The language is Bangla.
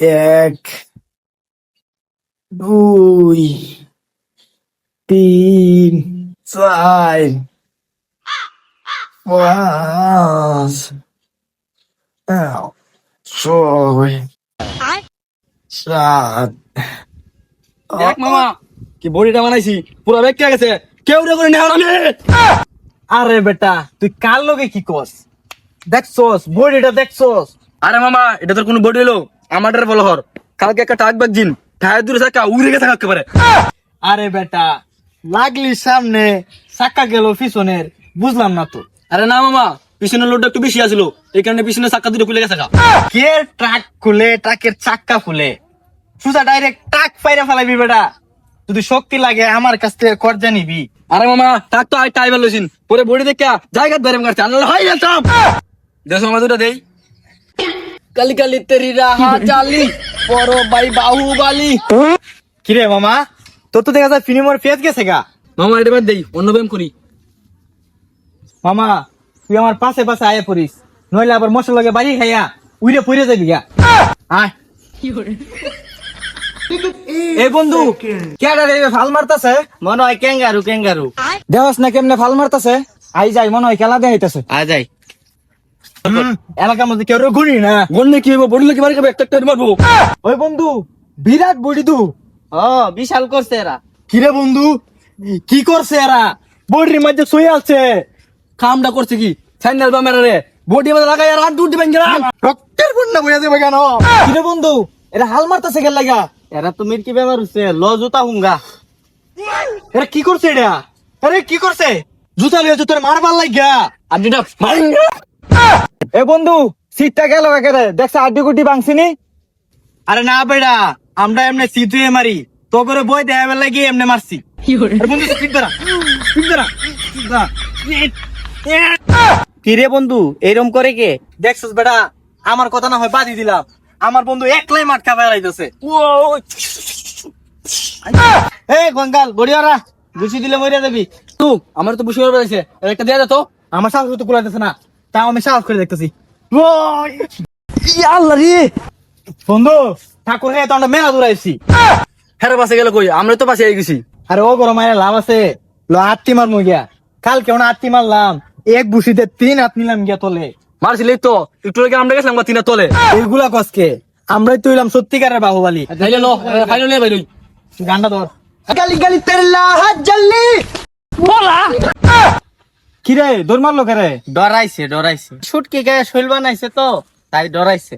এক দুই তিন চার পাঁচ ছয় সাত। দেখ মামা কি বডিটা বানাইছি পুরো বেগ গেছে। কেউ রে করে নেওয়া আমি। আরে বেটা তুই কার লগে কি কস দেখছস বডিটা দেখছস। আরে মামা এটা তোর কোনো বডি হলো? আমাদের বলো হর কালকে একটা টাক ব্যাগ দিন টায়ার দূরে থাকা উড়ে গেছে একেবারে আরে বেটা লাগলি সামনে চাক্কা গেল পিছনের বুঝলাম না তো। আরে না মামা পিছনের লোডটা একটু বেশি আছিল এই কারণে পিছনে চাক্কা দুটো খুলে গেছে কে ট্রাক খুলে ট্রাকের চাক্কা খুলে? সুজা ডাইরেক্ট ট্রাক পাইরা ফেলাবি বেটা। যদি শক্তি লাগে আমার কাছ থেকে কর্জা নিবি। আরে মামা টাক তো আই টাইবার লইছিন পরে বডি দেখা জায়গা বেরে মারছে আনলে হয় যেতাম দেশ মামা দুটো দেই। কালি কালি তেরি রাহা চালি বড় বাই বাহুবালি কিরে মামা তোর তো দেখা যায় ফিনিমর ফেস গেছে গা। মামা এটা বাদ দেই অন্য ব্যায়াম করি। মামা তুই আমার পাশে পাশে আয়া পড়িস নইলে আবার মশলা লাগে বাড়ি খাইয়া উইরে পড়ে যাবি গা। আয়। এই বন্ধু কেডা রে ফাল মারতাছে? মনে হয় ক্যাঙ্গারু ক্যাঙ্গারু। দেওয়াস না কেমনে ফাল মারতাছে? আই যাই মনে হয় খেলা দেখাইতেছে। আ যাই। এলাকার মধ্যে কেউ ঘুরি না। গন্ডে কি হইব বডি লাগে বাড়ি একটা একটা মারবো? ওই বন্ধু বিরাট বডি ও বিশাল করছে এরা। কিরে বন্ধু কি করছে এরা? বডির মধ্যে শুয়ে আছে। কামটা করছে কি? স্যান্ডেল বা মেরে রে। বডি মধ্যে লাগাই আর দূর দিবেন কেন রক্তের বন্যা বইয়া দেবে কেন? কিরে বন্ধু এরা হাল মারতাছে গেল লাগা এরা তো মির্কি বেমার হচ্ছে ল জুতা হুঙ্গা। এরা কি করছে এটা আরে কি করছে? জুতা লিয়ে তোর মারবার লাগিয়া। আর যেটা এ বন্ধু সিটটা গেল একেবারে। দেখছে আড্ডি গুড্ডি ভাঙছিনি আরে না বেড়া আমরা এমনি মারি। তো করে বই দেখাবার লাগি এমনি মারছি। বন্ধু ধরা ধরা এরম করে কে? দেখছিস বেটা আমার কথা না হয় বাদি দিলাম। আমার বন্ধু একলাই মাটকা বেড়াইতেছে। এ গঙ্গাল গড়িয়ারা গুছি দিলে মরিয়া যাবি। তু আমার তো বুঝে বেড়াইছে। একটা দেয়া যেত আমার সাহস তো কুলাইতেছে না। তাও আমি সাহস করে দেখতেছি। আল্লাহ রে! বন্ধু ঠাকুর হে তো আমরা মেলা দূরাইছি হেরে পাশে গেলে কই? আমরা তো পাশে গেছি। আরে ও গরম মায়ের লাভ আছে। লো আত্মি গিয়া। কালকে ওনা আত্মি মারলাম। এক বুসিতে তিন হাত নিলাম গিয়া তোলে। মারছিলি তো? একটু আগে আমরা গেছিলাম তিনা তলে। এইগুলা কসকে? আমরাই তো হইলাম সত্যিকারের বাহুবালি। তাইলে লো ফাইনাল বাইরই তুই গানটা ধর। গালি গালি তেরলা হাত জ্বালি বলা! কিরে দৌড় মারলো কেরে? ডরাইছে ডরাইছে। শুটকি গায়ে শৈল বানাইছে তো তাই ডরাইছে।